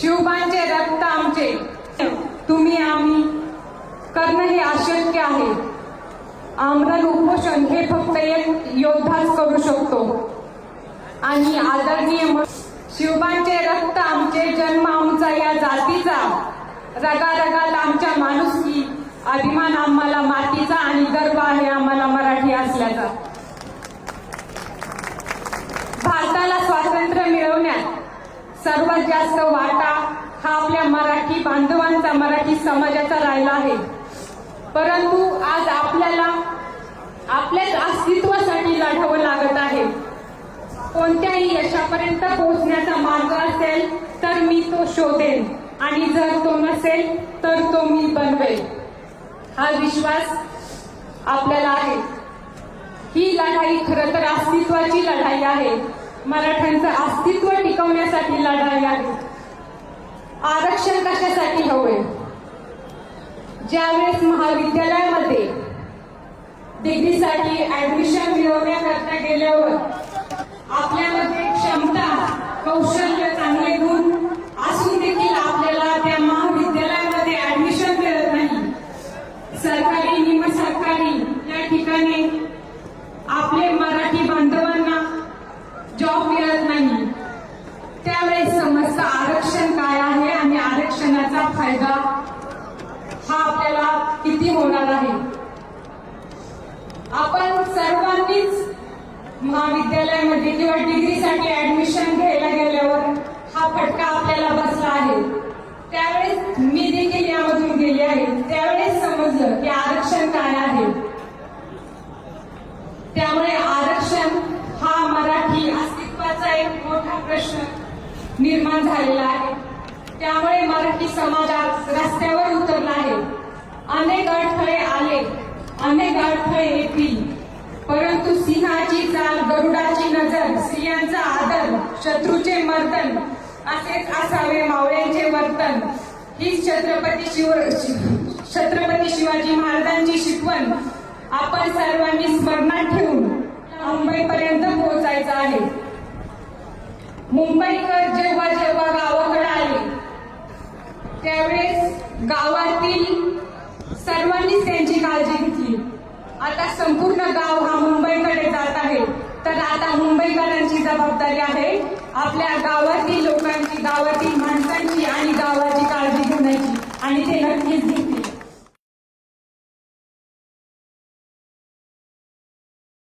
शिवबांचे रक्त आमचे तुम्ही आम्ही करणं हे अशक्य आहे. आमरण उपोषण हे फक्त एक योद्धाच करू शकतो. आणि आदरणीय शिवबांचे रक्त आमचे जन्म आमचा या जातीचा. रगारगात आमच्या माणुसकी अभिमान आम्हाला मातीचा आणि गर्व आहे आम्हाला मराठी असल्याचा भारताला स्वातंत्र्य मिळवण्यात सर्वात जास्त वाटा हा आपल्या मराठी बांधवांचा मराठी समाजाचा राहिला आहे. परंतु आज आपल्याला आपल्याच अस्तित्वासाठी लढावं लागत आहे. कोणत्याही यशापर्यंत पोहोचण्याचा मार्ग असेल तर मी तो शोधेन. आणि जर तो नसेल तर तो मी बनवेल हा विश्वास आपल्याला आहे. ही लढाई खरं तर अस्तित्वाची लढाई आहे. मराठ्यांचं अस्तित्व टिकवण्यासाठी लढाई आहे. आरक्षण कशासाठी हवे ज्यावेळेस महाविद्यालयामध्ये डिग्रीसाठी ऍडमिशन मिळवण्याकरता गेल्यावर मिळत नाही. त्यावेळेस समजतं आरक्षण काय आहे आणि आरक्षणाचा फायदा हा आपल्याला किती होणार आहे? आपण सर्वांनीच महाविद्यालयामध्ये किंवा डिग्रीसाठी ऍडमिशन घ्यायला गेल्यावर हा फटका आपल्याला बसला आहे. त्यावेळेस मी देखील यामधून गेली आहे. त्यावेळेस समजलं की आरक्षण काय आहे. त्यामुळे आरक्षण हा मराठी समाजाचा एक मोठा प्रश्न निर्माण झालेला आहे. त्यामुळे मराठी समाजात रस्त्यावर उतरला आहे. अनेक अडथळे आले अनेक अडथळे येतील. परंतु सिंहाची चाल गरुडाची नजर स्त्रियांचा आदर शत्रूचे मर्दन असेच असावे मावळ्यांचे वर्तन. हीच छत्रपती शिव छत्रपती शिवाजी महाराजांची शिकवण. आपण सर्वांनी स्मरणात ठेवून मुंबईपर्यंत पोहोचायचं आहे. मुंबईकर जेव्हा जेव्हा गावाकडे आले त्यावेळेस गावातील सर्वांनीच त्यांची काळजी घेतली. आता संपूर्ण गाव हा मुंबईकडे जात आहे. तर आता मुंबईकरांची जबाबदारी आहे आपल्या गावातील लोकांची गावातील माणसांची आणि गावाची काळजी घेण्याची. आणि ते नक्कीच